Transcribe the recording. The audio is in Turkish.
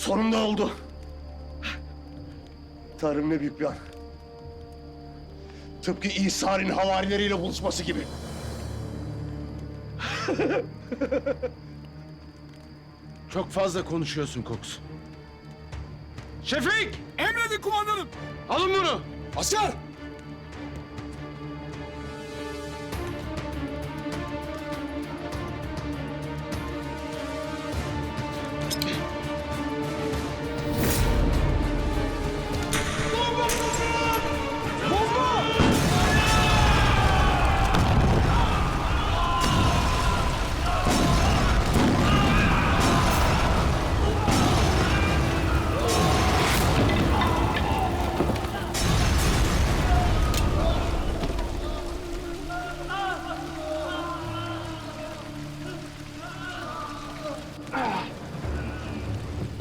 Sonunda oldu. Tanrım ne büyük bir an. Tıpkı İsa'nın havarileriyle buluşması gibi. Çok fazla konuşuyorsun Cox. Şefik! Emredin kumandanım. Alın bunu! Asker!